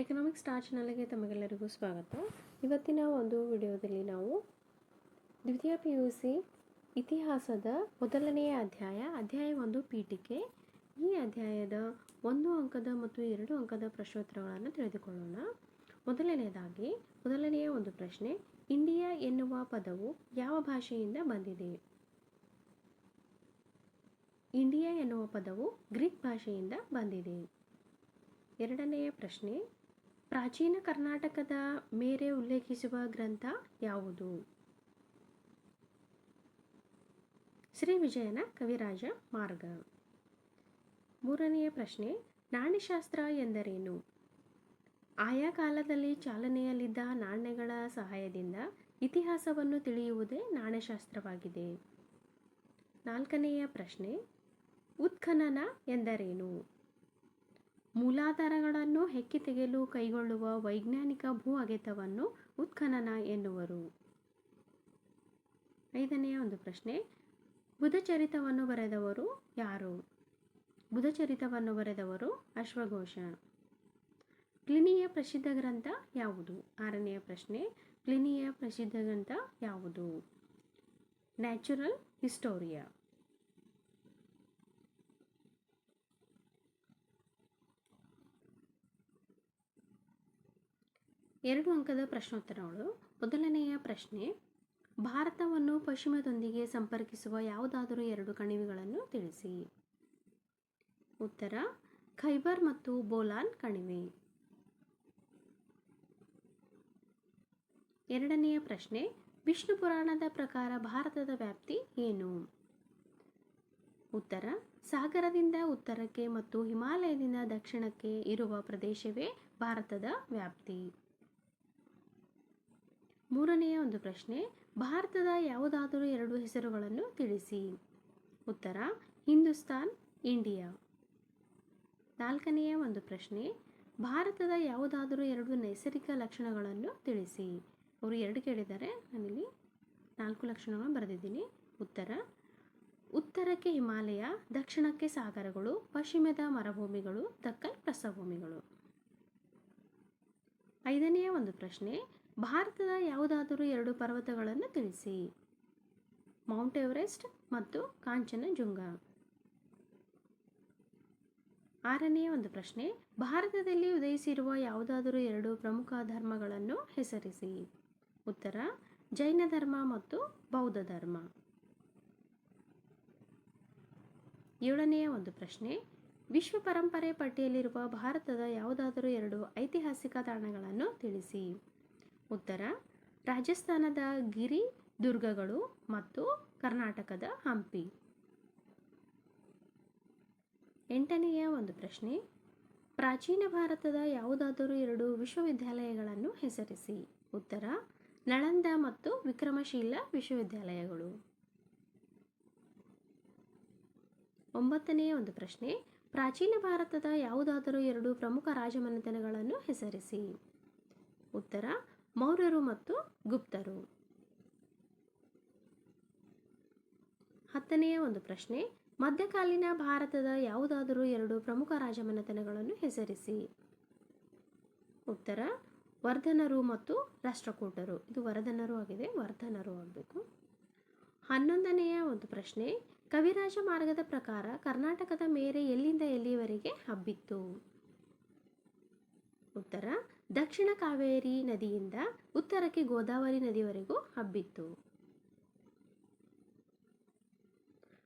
Economics star ಚಾನಲ್ಗೆ ತಮಗೆಲ್ಲರಿಗೂ ಸ್ವಾಗತ. ಇವತ್ತಿನ ಒಂದು ವಿಡಿಯೋದಲ್ಲಿ ನಾವು ದ್ವಿತೀಯ ಪಿ ಯು ಸಿ ಇತಿಹಾಸದ ಮೊದಲನೆಯ ಅಧ್ಯಾಯ ಅಧ್ಯಾಯ ಒಂದು ಪೀಠಿಕೆ. ಈ ಅಧ್ಯಾಯದ ಒಂದು ಅಂಕದ ಮತ್ತು ಎರಡು ಅಂಕದ ಪ್ರಶ್ನೋತ್ತರಗಳನ್ನು ತಿಳಿದುಕೊಳ್ಳೋಣ. ಮೊದಲನೆಯದಾಗಿ, ಮೊದಲನೆಯ ಒಂದು ಪ್ರಶ್ನೆ, ಇಂಡಿಯಾ ಎನ್ನುವ ಪದವು ಯಾವ ಭಾಷೆಯಿಂದ ಬಂದಿದೆ? ಇಂಡಿಯಾ ಎನ್ನುವ ಪದವು ಗ್ರೀಕ್ ಭಾಷೆಯಿಂದ ಬಂದಿದೆ. ಎರಡನೆಯ ಪ್ರಶ್ನೆ ಪ್ರಾಚೀನ ಕರ್ನಾಟಕದ ಮೇರೆ ಉಲ್ಲೇಖಿಸುವ ಗ್ರಂಥ ಯಾವುದು? ಶ್ರೀ ವಿಜಯನ ಕವಿರಾಜ ಮಾರ್ಗ. ಮೂರನೆಯ ಪ್ರಶ್ನೆ, ನಾಣ್ಯಶಾಸ್ತ್ರ ಎಂದರೇನು? ಆಯಾ ಕಾಲದಲ್ಲಿ ಚಾಲನೆಯಲ್ಲಿದ್ದ ನಾಣ್ಯಗಳ ಸಹಾಯದಿಂದ ಇತಿಹಾಸವನ್ನು ತಿಳಿಯುವುದೇ ನಾಣ್ಯಶಾಸ್ತ್ರವಾಗಿದೆ. ನಾಲ್ಕನೆಯ ಪ್ರಶ್ನೆ, ಉತ್ಖನನ ಎಂದರೇನು? ಮೂಲಾಧಾರಗಳನ್ನು ಹೆಕ್ಕಿ ತೆಗೆಯಲು ಕೈಗೊಳ್ಳುವ ವೈಜ್ಞಾನಿಕ ಭೂ ಅಗೆತವನ್ನು ಉತ್ಖನನ ಎನ್ನುವರು. ಐದನೆಯ ಒಂದು ಪ್ರಶ್ನೆ, ಬುಧಚರಿತವನ್ನು ಬರೆದವರು ಯಾರು? ಬುಧಚರಿತವನ್ನು ಬರೆದವರು ಅಶ್ವಘೋಷ. ಕ್ಲಿನಿಯ ಪ್ರಸಿದ್ಧ ಗ್ರಂಥ ಯಾವುದು? ಆರನೆಯ ಪ್ರಶ್ನೆ, ಕ್ಲಿನಿಯ ಪ್ರಸಿದ್ಧ ಗ್ರಂಥ ಯಾವುದು? Natural historia. ಎರಡು ಅಂಕದ ಪ್ರಶ್ನೋತ್ತರಗಳು. ಮೊದಲನೆಯ ಪ್ರಶ್ನೆ, ಭಾರತವನ್ನು ಪಶ್ಚಿಮದೊಂದಿಗೆ ಸಂಪರ್ಕಿಸುವ ಯಾವುದಾದರೂ ಎರಡು ಕಣಿವೆಗಳನ್ನು ತಿಳಿಸಿ. ಉತ್ತರ, ಖೈಬರ್ ಮತ್ತು ಬೋಲಾನ್ ಕಣಿವೆ. ಎರಡನೆಯ ಪ್ರಶ್ನೆ, ವಿಷ್ಣು ಪುರಾಣದ ಪ್ರಕಾರ ಭಾರತದ ವ್ಯಾಪ್ತಿ ಏನು? ಉತ್ತರ, ಸಾಗರದಿಂದ ಉತ್ತರಕ್ಕೆ ಮತ್ತು ಹಿಮಾಲಯದಿಂದ ದಕ್ಷಿಣಕ್ಕೆ ಇರುವ ಪ್ರದೇಶವೇ ಭಾರತದ ವ್ಯಾಪ್ತಿ. ಮೂರನೆಯ ಒಂದು ಪ್ರಶ್ನೆ, ಭಾರತದ ಯಾವುದಾದರೂ ಎರಡು ಹೆಸರುಗಳನ್ನು ತಿಳಿಸಿ. ಉತ್ತರ, ಹಿಂದೂಸ್ತಾನ್, ಇಂಡಿಯಾ. ನಾಲ್ಕನೆಯ ಒಂದು ಪ್ರಶ್ನೆ, ಭಾರತದ ಯಾವುದಾದರೂ ಎರಡು ನೈಸರ್ಗಿಕ ಲಕ್ಷಣಗಳನ್ನು ತಿಳಿಸಿ. ಅವರು ಎರಡು ಕೇಳಿದ್ದಾರೆ, ನಾನಿಲ್ಲಿ ನಾಲ್ಕು ಲಕ್ಷಣಗಳನ್ನು ಬರೆದಿದ್ದೀನಿ. ಉತ್ತರ, ಉತ್ತರಕ್ಕೆ ಹಿಮಾಲಯ, ದಕ್ಷಿಣಕ್ಕೆ ಸಾಗರಗಳು, ಪಶ್ಚಿಮದ ಮರುಭೂಮಿಗಳು ದಕ್ಕನ್ ಪ್ರಸ್ಥಭೂಮಿಗಳು ಐದನೆಯ ಒಂದು ಪ್ರಶ್ನೆ ಭಾರತದ ಯಾವುದಾದರೂ ಎರಡು ಪರ್ವತಗಳನ್ನು ತಿಳಿಸಿ. ಮೌಂಟ್ ಎವರೆಸ್ಟ್ ಮತ್ತು ಕಾಂಚನಜುಂಗ. ಆರನೆಯ ಒಂದು ಪ್ರಶ್ನೆ, ಭಾರತದಲ್ಲಿ ಉದಯಿಸಿರುವ ಯಾವುದಾದರೂ ಎರಡು ಪ್ರಮುಖ ಧರ್ಮಗಳನ್ನು ಹೆಸರಿಸಿ. ಉತ್ತರ, ಜೈನ ಧರ್ಮ ಮತ್ತು ಬೌದ್ಧ ಧರ್ಮ. ಏಳನೆಯ ಒಂದು ಪ್ರಶ್ನೆ, ವಿಶ್ವ ಪರಂಪರೆ ಪಟ್ಟಿಯಲ್ಲಿರುವ ಭಾರತದ ಯಾವುದಾದರೂ ಎರಡು ಐತಿಹಾಸಿಕ ತಾಣಗಳನ್ನು ತಿಳಿಸಿ. ಉತ್ತರ, ರಾಜಸ್ಥಾನದ ಗಿರಿ ದುರ್ಗಗಳು ಮತ್ತು ಕರ್ನಾಟಕದ ಹಂಪಿ. ಎಂಟನೆಯ ಒಂದು ಪ್ರಶ್ನೆ, ಪ್ರಾಚೀನ ಭಾರತದ ಯಾವುದಾದರೂ ಎರಡು ವಿಶ್ವವಿದ್ಯಾಲಯಗಳನ್ನು ಹೆಸರಿಸಿ. ಉತ್ತರ, ನಳಂದ ಮತ್ತು ವಿಕ್ರಮಶೀಲ ವಿಶ್ವವಿದ್ಯಾಲಯಗಳು. ಒಂಬತ್ತನೆಯ ಒಂದು ಪ್ರಶ್ನೆ, ಪ್ರಾಚೀನ ಭಾರತದ ಯಾವುದಾದರೂ ಎರಡು ಪ್ರಮುಖ ರಾಜಮನೆತನಗಳನ್ನು ಹೆಸರಿಸಿ. ಉತ್ತರ ಮೌರ್ಯರು ಮತ್ತು ಗುಪ್ತರು. ಹತ್ತನೆಯ ಒಂದು ಪ್ರಶ್ನೆ, ಮಧ್ಯಕಾಲೀನ ಭಾರತದ ಯಾವುದಾದರೂ ಎರಡು ಪ್ರಮುಖ ರಾಜಮನೆತನಗಳನ್ನು ಹೆಸರಿಸಿ. ಉತ್ತರ, ವರ್ಧನರು ಮತ್ತು ರಾಷ್ಟ್ರಕೂಟರು. ಇದು ವರ್ಧನರು ಆಗಿದೆ, ವರ್ಧನರು ಆಗಬೇಕು. ಹನ್ನೊಂದನೆಯ ಒಂದು ಪ್ರಶ್ನೆ, ಕವಿರಾಜ ಮಾರ್ಗದ ಪ್ರಕಾರ ಕರ್ನಾಟಕದ ಮೇರೆ ಎಲ್ಲಿಂದ ಎಲ್ಲಿಯವರೆಗೆ ಹಬ್ಬಿತ್ತು? ಉತ್ತರ ದಕ್ಷಿಣ ಕಾವೇರಿ ನದಿಯಿಂದ ಉತ್ತರಕ್ಕೆ ಗೋದಾವರಿ ನದಿವರೆಗೂ ಹಬ್ಬಿತ್ತು.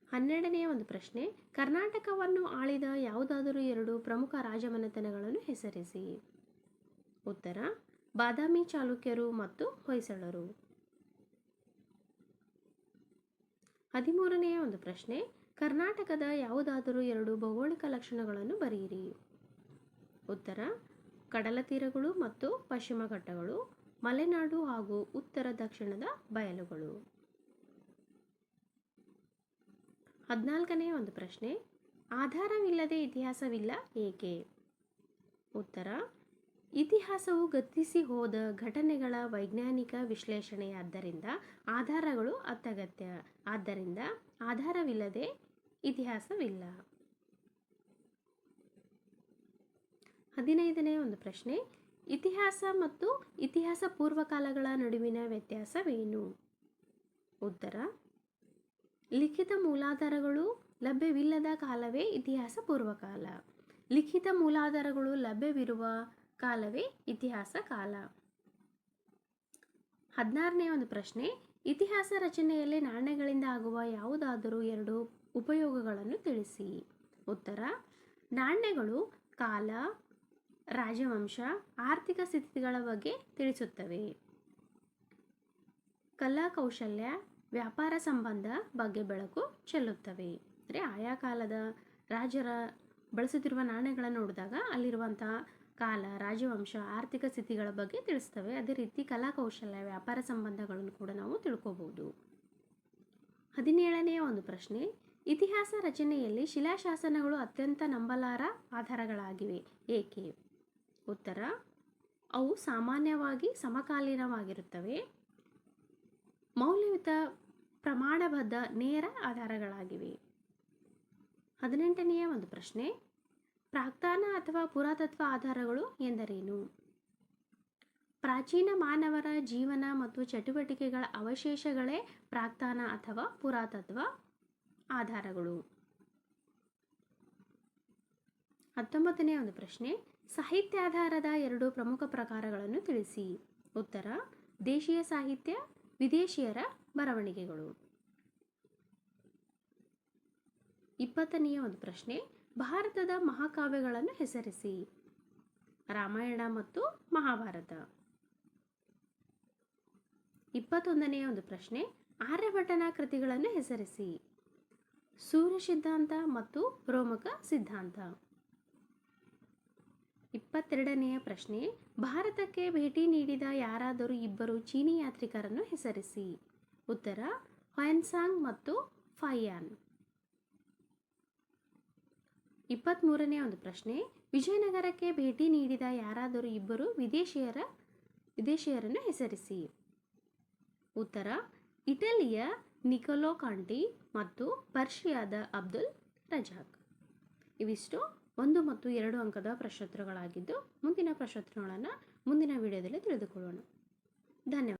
ಹನ್ನೆರಡನೆಯ ಒಂದು ಪ್ರಶ್ನೆ, ಕರ್ನಾಟಕವನ್ನು ಆಳಿದ ಯಾವುದಾದರೂ ಎರಡು ಪ್ರಮುಖ ರಾಜಮನೆತನಗಳನ್ನು ಹೆಸರಿಸಿ. ಉತ್ತರ, ಬಾದಾಮಿ ಚಾಲುಕ್ಯರು ಮತ್ತು ಹೊಯ್ಸಳರು. ಹದಿಮೂರನೆಯ ಒಂದು ಪ್ರಶ್ನೆ, ಕರ್ನಾಟಕದ ಯಾವುದಾದರೂ ಎರಡು ಭೌಗೋಳಿಕ ಲಕ್ಷಣಗಳನ್ನು ಬರೆಯಿರಿ. ಉತ್ತರ ಕಡಲ ತೀರಗಳು ಮತ್ತು ಪಶ್ಚಿಮ ಘಟ್ಟಗಳು, ಮಲೆನಾಡು ಹಾಗೂ ಉತ್ತರ ದಕ್ಷಿಣದ ಬಯಲುಗಳು. ಹದಿನಾಲ್ಕನೆಯ ಒಂದು ಪ್ರಶ್ನೆ, ಆಧಾರವಿಲ್ಲದೆ ಇತಿಹಾಸವಿಲ್ಲ ಏಕೆ? ಉತ್ತರ, ಇತಿಹಾಸವು ಗತಿಸಿ ಹೋದ ಘಟನೆಗಳ ವೈಜ್ಞಾನಿಕ ವಿಶ್ಲೇಷಣೆಯಾದ್ದರಿಂದ ಆಧಾರಗಳು ಅತ್ಯಗತ್ಯ. ಆದ್ದರಿಂದ ಆಧಾರವಿಲ್ಲದೆ ಇತಿಹಾಸವಿಲ್ಲ. ಹದಿನೈದನೇ ಒಂದು ಪ್ರಶ್ನೆ. ಇತಿಹಾಸ ಮತ್ತು ಇತಿಹಾಸ ಪೂರ್ವಕಾಲಗಳ ನಡುವಿನ ವ್ಯತ್ಯಾಸವೇನು? ಉತ್ತರ. ಲಿಖಿತ ಮೂಲಾಧಾರಗಳು ಲಭ್ಯವಿಲ್ಲದ ಕಾಲವೇ ಇತಿಹಾಸ ಪೂರ್ವಕಾಲ ಲಿಖಿತ ಮೂಲಾಧಾರಗಳು ಲಭ್ಯವಿರುವ ಕಾಲವೇ ಇತಿಹಾಸ ಕಾಲ. ಹದಿನಾರನೇ ಒಂದು ಪ್ರಶ್ನೆ. ಇತಿಹಾಸ ರಚನೆಯಲ್ಲಿ ನಾಣ್ಯಗಳಿಂದ ಆಗುವ ಯಾವುದಾದರೂ ಎರಡು ಉಪಯೋಗಗಳನ್ನು ತಿಳಿಸಿ. ಉತ್ತರ. ನಾಣ್ಯಗಳು ಕಾಲ ರಾಜವಂಶ ಆರ್ಥಿಕ ಸ್ಥಿತಿಗಳ ಬಗ್ಗೆ ತಿಳಿಸುತ್ತವೆ. ಕಲಾ ಕೌಶಲ್ಯ, ವ್ಯಾಪಾರ ಸಂಬಂಧ ಬಗ್ಗೆ ಬೆಳಕು ಚೆಲ್ಲುತ್ತವೆ. ಅಂದರೆ ಆಯಾ ಕಾಲದ ರಾಜರ ಬಳಸುತ್ತಿರುವ ನಾಣ್ಯಗಳನ್ನು ನೋಡಿದಾಗ ಅಲ್ಲಿರುವಂತಹ ಕಾಲ, ರಾಜವಂಶ, ಆರ್ಥಿಕ ಸ್ಥಿತಿಗಳ ಬಗ್ಗೆ ತಿಳಿಸ್ತವೆ ಅದೇ ರೀತಿ ಕಲಾ ಕೌಶಲ್ಯ, ವ್ಯಾಪಾರ ಸಂಬಂಧಗಳನ್ನು ಕೂಡ ನಾವು ತಿಳ್ಕೋಬಹುದು ಹದಿನೇಳನೆಯ ಒಂದು ಪ್ರಶ್ನೆ. ಇತಿಹಾಸ ರಚನೆಯಲ್ಲಿ ಶಿಲಾಶಾಸನಗಳು ಅತ್ಯಂತ ನಂಬಲಾರ ಆಧಾರಗಳಾಗಿವೆ. ಏಕೆ? ಉತ್ತರ, ಅವು ಸಾಮಾನ್ಯವಾಗಿ ಸಮಕಾಲೀನವಾಗಿರುತ್ತವೆ. ಮೌಲ್ಯಯುತ ಪ್ರಮಾಣಬದ್ಧ ನೇರ ಆಧಾರಗಳಾಗಿವೆ. ಹದಿನೆಂಟನೆಯ ಒಂದು ಪ್ರಶ್ನೆ, ಪ್ರಾಕ್ತಾನ ಅಥವಾ ಪುರಾತತ್ವ ಆಧಾರಗಳು ಎಂದರೇನು? ಪ್ರಾಚೀನ ಮಾನವರ ಜೀವನ ಮತ್ತು ಚಟುವಟಿಕೆಗಳ ಅವಶೇಷಗಳೇ ಪ್ರಾಕ್ತಾನ ಅಥವಾ ಪುರಾತತ್ವ ಆಧಾರಗಳು. ಹತ್ತೊಂಬತ್ತನೇ ಒಂದು ಪ್ರಶ್ನೆ ಸಾಹಿತ್ಯಾಧಾರದ ಎರಡು ಪ್ರಮುಖ ಪ್ರಕಾರಗಳನ್ನು ತಿಳಿಸಿ. ಉತ್ತರ, ದೇಶೀಯ ಸಾಹಿತ್ಯ, ವಿದೇಶಿಯರ ಬರವಣಿಗೆಗಳು. ಇಪ್ಪತ್ತನೆಯ ಒಂದು ಪ್ರಶ್ನೆ, ಭಾರತದ ಮಹಾಕಾವ್ಯಗಳನ್ನು ಹೆಸರಿಸಿ. ರಾಮಾಯಣ ಮತ್ತು ಮಹಾಭಾರತ. ಇಪ್ಪತ್ತೊಂದನೆಯ ಒಂದು ಪ್ರಶ್ನೆ, ಆರ್ಯಭಟನ ಕೃತಿಗಳನ್ನು ಹೆಸರಿಸಿ. ಸೂರ್ಯ ಸಿದ್ಧಾಂತ ಮತ್ತು ರೋಮಕ ಸಿದ್ಧಾಂತ. ಇಪ್ಪತ್ತೆರಡನೆಯ ಪ್ರಶ್ನೆ, ಭಾರತಕ್ಕೆ ಭೇಟಿ ನೀಡಿದ ಯಾರಾದರೂ ಇಬ್ಬರು ಚೀನಿ ಯಾತ್ರಿಕರನ್ನು ಹೆಸರಿಸಿ? ಉತ್ತರ ಹೊಯನ್ಸಾಂಗ್ ಮತ್ತು ಫೈಯಾನ್. ಇಪ್ಪತ್ತ್ಮೂರನೇ ಒಂದು ಪ್ರಶ್ನೆ, ವಿಜಯನಗರಕ್ಕೆ ಭೇಟಿ ನೀಡಿದ ಯಾರಾದರೂ ಇಬ್ಬರು ವಿದೇಶಿಯರ, ವಿದೇಶಿಯರನ್ನು ಹೆಸರಿಸಿ? ಉತ್ತರ, ಇಟಲಿಯ ನಿಕೊಲೋ ಕಾಂಟಿ ಮತ್ತು ಪರ್ಷಿಯಾದ ಅಬ್ದುಲ್ ರಜಾಕ್. ಇವಿಷ್ಟು. ಒಂದು ಮತ್ತು ಎರಡು ಅಂಕದ ಪ್ರಶ್ನೋತ್ತರಗಳಾಗಿದ್ದು ಮುಂದಿನ ಪ್ರಶ್ನೋತ್ತರಗಳನ್ನು ಮುಂದಿನ ವಿಡಿಯೋದಲ್ಲಿ ತಿಳಿದುಕೊಳ್ಳೋಣ. ಧನ್ಯವಾದ.